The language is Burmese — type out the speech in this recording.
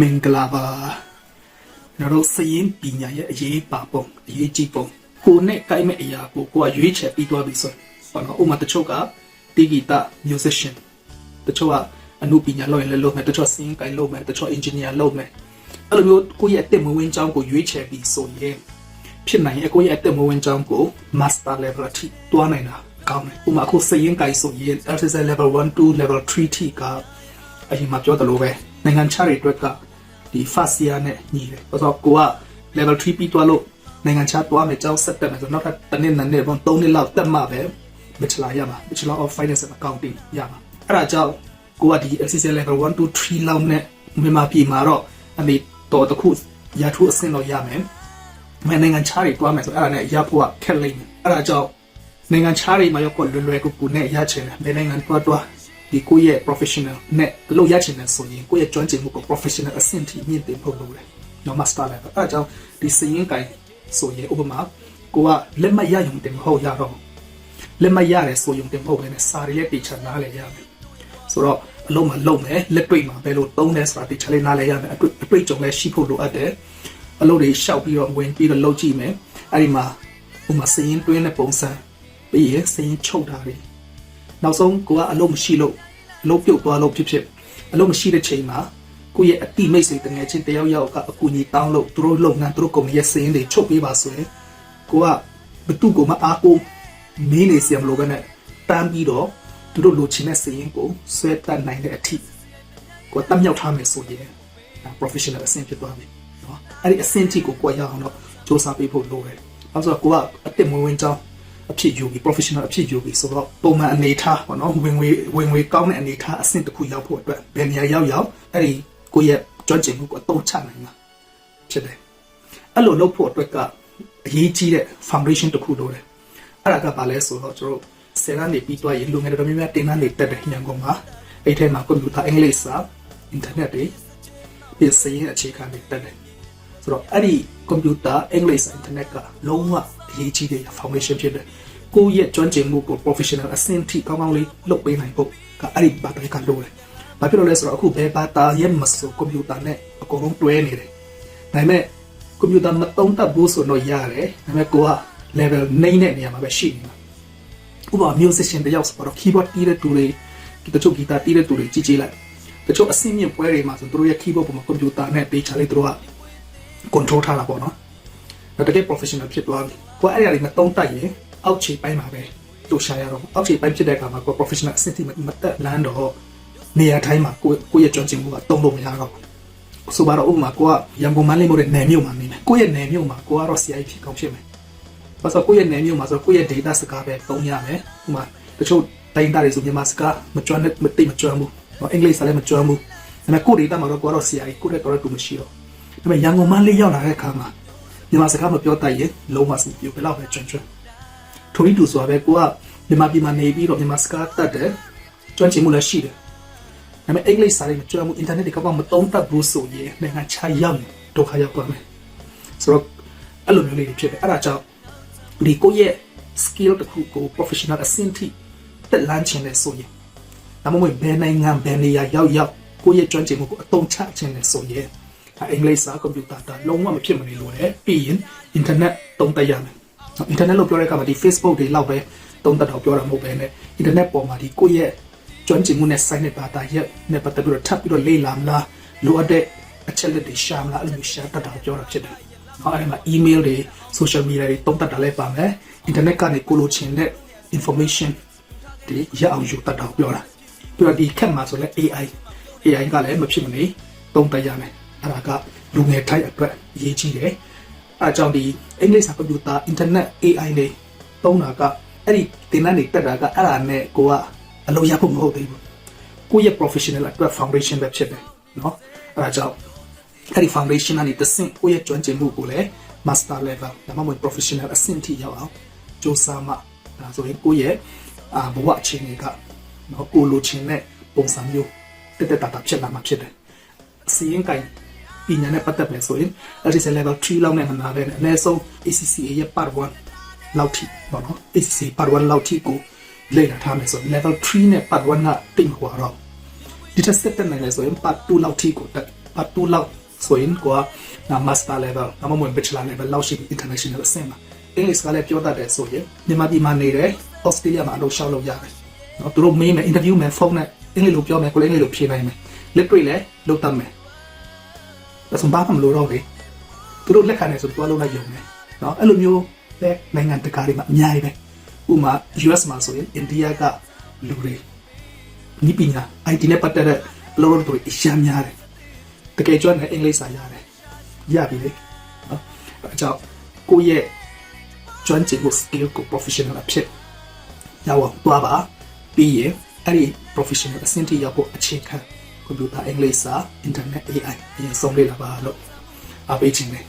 မင်္ဂလာပါကျွန်တော်တို့စရင်ပညာရဲ့အရေးပါပုံအရေးကြီးပုံကိုနဲ့ကိုက်မဲ့အရာကိုကိုကရွေးချယ်ပြီးသွားပြီဆိုရင်ဘာလို့ဥမာတချို့ကတီဂီတာ musician တချို့ကအမှုပညာလုပ်ရင်လည်းလုပ်မယ်တချို့စရင်ကိုက်လုပ်မယ်တချို့ engineer လုပ်မယ်အဲ့လိုမျိုးကိုယ့်ရဲ့အသက်မဝင်ကြောင်းကိုရွေးချယ်ပြီးဆိုရင်ဖြစ်နိုင်ရဲ့ကိုယ့်ရဲ့အသက်မဝင်ကြောင်းကို master level အထိတွားနိုင်တာကောင်းတယ်ဥမာအခုစရင်ကိုက်ဆိုရင် artisan level 1 2 level 3ထိကအရင်မှပြောသလိုပဲ နိုင်ငံခြားတွေအတွက်ကဒီ first year နဲ့ညီတယ်။ဘာလို့ကိုက level 3ပြီးသွားလို့နိုင်ငံခြားသွားမယ်ကြောင်းဆက်တက်မယ်ဆိုတော့နောက်ထပ်တစ်နှစ်နှစ်နှစ်ပေါ့၃နှစ်လောက်တက်မှပဲ bachelor ရမှာ bachelor of finance and accounting ရမှာအဲ့ဒါကြောင့်ကိုကဒီ LCC level 1 2 3လောက်နဲ့မြန်မာပြည်မှာတော့အနေတော်တစ်ခုရထူးအဆင့်တော့ရမယ်။မယ်နိုင်ငံခြားတွေတွားမယ်ဆိုအဲ့ဒါနဲ့ရဖို့ကခက်လိမ့်မယ်။အဲ့ဒါကြောင့်နိုင်ငံခြားတွေမှာရောက်ကိုလွယ်လွယ်ကူကူနဲ့ရချင်တယ်။မယ်နိုင်ငံတွားတွား ဒီကိုယ့်ရဲ့ professional နဲ့အလုပ်ရချင်တယ်ဆိုရင်ကိုယ့်ရဲ့ကျွမ်းကျင်မှုကို professional အဆင့်ထိမြင့်တင်ဖို့လိုတယ်။ no master level အဲဒါကြောင့်ဒီစရင်ကိုင်ဆိုရင်ဥပမာကိုကလက်မရရုံတင်မဟုတ်ရတော့လက်မရတယ်ဆိုရင်တင်မဟုတ်ဘဲနဲ့စာရရဲ့တေချာနားလည်းရမယ်။ဆိုတော့အလုံးမလုံးမယ်လက်တွေ့မှာဘယ်လိုသုံးလဲဆိုတာတေချာလေးနားလည်းရမယ်အတွေ့အတွေ့အကြုံလည်းရှိဖို့လိုအပ်တယ်။အလုပ်တွေရှောက်ပြီးတော့ဝင်ပြီးတော့လုပ်ကြည့်မယ်။အဲဒီမှာဥပမာစရင်တွင်းတဲ့ပုံစံပြီးရင်စရင်ချုပ်တာတွေ နောက်ဆုံးကိုကအလုပ်မရှိလို့အလုပ်ပြုတ်သွားလို့ဖြစ်ဖြစ်အလုပ်မရှိတဲ့ချိန်မှာကိုယ့်ရဲ့အတိမိတ်ဆွေတငယ်ချင်းတယောက်ယောက်ကအကူအညီတောင်းလို့သူတို့လုပ်ငန်းသူတို့ကုမ္ပဏီရဲ့စည်ရင်းတွေချုပ်ပေးပါဆိုရင်ကိုကဘသူကိုမအားကိုမင်းနေစရာမလိုဘဲနဲ့တန်းပြီးတော့သူတို့လိုချင်တဲ့စည်ရင်းကိုဆွဲတက်နိုင်တဲ့အထိကိုတတ်မြောက်ထားမယ်ဆိုရင် professional အဆင့်ဖြစ်သွားပြီเนาะအဲ့ဒီအဆင့်ထိကိုကိုရအောင်တော့စူးစမ်းပေးဖို့လိုတယ်အဲဆိုတော့ကိုကအစ်စ်မွေးဝင်းကြောင်း အဖြစ်ယူပြီး professional အဖြစ်ယူပြီးဆိုတော့ပုံမှန်အနေထားပေါ့နော်ဝင်ငွေဝင်ငွေကောင်းတဲ့အနေထားအဆင့်တစ်ခုရောက်ဖို့အတွက်ဘယ်နေရာရောက်ရောက်အဲ့ဒီကိုယ့်ရဲ့ကျွမ်းကျင်မှုကိုအသုံးချနိုင်မှာဖြစ်တယ်အဲ့လိုလုပ်ဖို့အတွက်ကအရေးကြီးတဲ့ foundation တစ်ခုလိုတယ်အဲ့ဒါကဘာလဲဆိုတော့ကျွန်တော်ဆယ်တန်းနေပြီးသွားရင်လူငယ်တော်များများတင်တန်းနေတက်တဲ့ညံကုန်မှာအဲ့ထဲမှာကွန်ပျူတာအင်္ဂလိပ်စာအင်တာနက်တွေပြင်စရင်အခြေခံတွေတက်တယ်ဆိုတော့အဲ့ဒီကွန်ပျူတာအင်္ဂလိပ်စာအင်တာနက်ကလုံးဝအ ရေးကြီးတဲ့ foundation ဖြစ်တယ်ကိုယ့်ရဲ့ကျွမ်းကျင်မှုကို professional အဆင့်ထိကောင်းကောင်းလေးလုပ်ပေးနိုင်ဖို့ကအဲ့ဒီဘာတိုက်ကလိုတယ်။ဘာဖြစ်လို့လဲဆိုတော့အခုဘယ်ဘာသာရဲ့မဆိုကွန်ပျူတာနဲ့အကုန်လုံးတွဲနေတယ်။ဒါပေမဲ့ကွန်ပျူတာမသုံးတတ်ဘူးဆိုတော့ရတယ်။ဒါပေမဲ့ကိုက level နှိမ့်တဲ့နေရာမှာပဲရှိနေတာ။ဥပမာ musician တယောက်ဆိုတော့ keyboard တီးတဲ့သူတွေတချို့ guitar တီးတဲ့သူတွေကြည့်ကြည့်လိုက်။တချို့အဆင့်မြင့်ပွဲတွေမှာဆိုသူတို့ရဲ့ keyboard ပေါ်မှာကွန်ပျူတာနဲ့ data လေးသူတို့က control ထားတာပေါ့နော်။ ဒါတကယ် professional ဖြစ်သွားပြီ။ကိုအဲ့အရာတွေမသုံးတတ်ရင်အောက်ခြေပိုင်းမှာပဲတူရှာရတော့အောက်ခြေပိုင်းဖြစ်တဲ့အခါမှာကို professional အဆင့်ထိမတက်လန်းတော့နေရာတိုင်းမှာကိုကိုရဲ့ကျွမ်းကျင်မှုကတုံးလို့မရတော့ဘူးဆိုပါတော့ဥပမာကိုကရန်ကုန်မန်းလေးမို့တဲ့နယ်မြို့မှာနေမယ်ကိုရဲ့နယ်မြို့မှာကိုကတော့ CI ဖြစ်ကောင်းဖြစ်မယ်ဘာလို့ကိုရဲ့နယ်မြို့မှာဆိုကိုရဲ့ data စကားပဲသုံးရမယ်ဥပမာတချို့တိုင်းသားတွေဆိုမြန်မာစကားမကျွမ်းမသိမကျွမ်းဘူးအင်္ဂလိပ်စာလည်းမကျွမ်းဘူးဒါပေမဲ့ကို data မှာတော့ကိုကတော့ CI ကိုတဲ့တော့တူမရှိတော့ဒါပေမဲ့ရန်ကုန်မန်းလေးရောက်လာတဲ့အခါမှာ မြန်မာစကားမပြောတတ်ရင်လုံးဝစပြဘယ်တော့ပဲကျွမ်းကျွမ်းထိုနည်းတူဆိုတာပဲကိုကမြန်မာပြည်မှာနေပြီးတော့မြန်မာစကားတတ်တယ်ကျွမ်းကျင်မှုလည်းရှိတယ်ဒါပေမဲ့အင်္ဂလိပ်စာတွေမကျွမ်းဘူးအင်တာနက်တွေကမသုံးတတ်ဘူးဆိုရင်နိုင်ငံခြားရောက်ရင်ဒုက္ခရောက်သွားမယ်ဆိုတော့အဲ့လိုမျိုးလေးတွေဖြစ်တယ်အဲ့ဒါကြောင့်ဒီကိုယ့်ရဲ့ skill တစ်ခုကို professional အဆင့်ထိတက်လန်းချင်တယ်ဆိုရင်ဒါမှမဟုတ်ဘယ်နိုင်ငံဘယ်နေရာရောက်ရောက်ကိုယ့်ရဲ့ကျွမ်းကျင်မှုကိုအသုံးချခြင်းနဲ့ဆိုရင် အင်္ဂလိပ်စာကွန်ပျူတာတာလုံးဝမဖြစ်မနေလို့လေပြီးရင် internet သုံးတတ်ရမယ်။ internet လို့ပြောတဲ့အခါမှာဒီ Facebook တွေလောက်ပဲသုံးတတ်တော့ပြောတာမဟုတ်ပဲね internet ပေါ်မှာဒီကိုယ့်ရဲ့ကျွမ်းကျင်မှုနဲ့ site နဲ့ data ရဲ့နဲ့ပတ်သက်ပြီးတော့ထပ်ပြီးတော့လေ့လာမလားလိုအပ်တဲ့အချက်လက်တွေရှာမလားအဲ့လိုရှာတတ်တာပြောတာဖြစ်တယ်။ဟောအဲ့မှာ email တွေ social media တွေသုံးတတ်တာလည်းပါမယ်။ internet ကနေကိုလိုချင်တဲ့ information တွေရအောင်ယူတတ်တာပြောတာ။ပြီးတော့ဒီခက်မှာဆိုလဲ AI AI ကလည်းမဖြစ်မနေသုံးတတ်ရမယ်။ အဲ့ဒါကလူငယ်ထိုက်အတွက်အရေးကြီးတယ်အဲအကြောင်းဒီအင်္ဂလိပ်စာကွန်ပျူတာ internet AI တွေသုံးတာကအဲ့ဒီသင်တန်းတွေတက်တာကအဲ့ဒါနဲ့ကိုကအလုပ်ရဖို့မဟုတ်သေးဘူးကိုယ့်ရဲ့ professional အတွက် foundation ပဲဖြစ်တယ်နော်အဲ့ဒါကြောင့်အဲ့ဒီ foundation ကနေတဆင့်ကိုယ့်ရဲ့ကျွမ်းကျင်မှုကိုလည်း master level ဒါမှမဟုတ် professional အဆင့်ထိရောက်အောင်စူးစမ်းမှဒါဆိုရင်ကိုယ့်ရဲ့အာဘဝအခြေအနေကနော်ကိုလိုချင်တဲ့ပုံစံမျိုးတက်တက်တာတာဖြစ်လာမှာဖြစ်တယ်အစီရင်ကိုင် ပညာနဲ့ပတ်သက်မယ်ဆိုရင်အဲ့ဒီ level 3လောက်နဲ့မနာပဲနဲ့အနည်းဆုံး ACCA ရဲ့ part 1လောက်ထိပေါ့နော် ACCA part 1လောက်ထိကိုလေ့လာထားမယ်ဆိုရင် level 3နဲ့ part 1ကတိတ်မကွာတော့ဒီတစ်ဆက်တက်နိုင်လဲဆိုရင် part 2လောက်ထိကိုတက်ပတ်2လောက်ဆိုရင်ကိုက master level အမမွေ bachelor level လောက်ရှိ international အဆင့်မှာအင်္ဂလိပ်ကလည်းပြောတတ်တယ်ဆိုရင်မြန်မာပြည်မှာနေတယ် Australia မှာအလုပ်ရှောက်လုပ်ရတယ်နော်သူတို့မေးမယ် interview မယ်ဖုန်းနဲ့အင်္ဂလိပ်လိုပြောမယ်ကိုလည်းအင်္ဂလိပ်လိုဖြေနိုင်မယ် literally လည်းလုပ်တတ်မယ် ဒါဆိုဘာမှမလိုတော့ဘူးသူတို့လက်ခံတယ်ဆိုတော့လုပ်လိုက်ရုံနဲ့နော်အဲ့လိုမျိုးလဲနိုင်ငံတကာတွေမှာအများကြီးပဲဥပမာ US မှာဆိုရင် India ကလူတွေနီးပညာ IT နဲ့ပတ်သက်တဲ့အလုပ်လုပ်သူတွေအများများတယ်တကယ်ကျွမ်းတဲ့အင်္ဂလိပ်စာရတယ်ရပြီလေနော်အဲကြောင့်ကိုယ့်ရဲ့ကျွမ်းကျင်ကို skill ကို professional အဖြစ်ရအောင်တွားပါပြီးရင်အဲ့ဒီ professional အဆင့်ထိရောက်ဖို့အခြေခံ ကွန်ပျူတာအင်္ဂလိပ်စာ internet AI အရင်ဆုံးလေ့လာပါလို့အားပေးခြင်းတယ်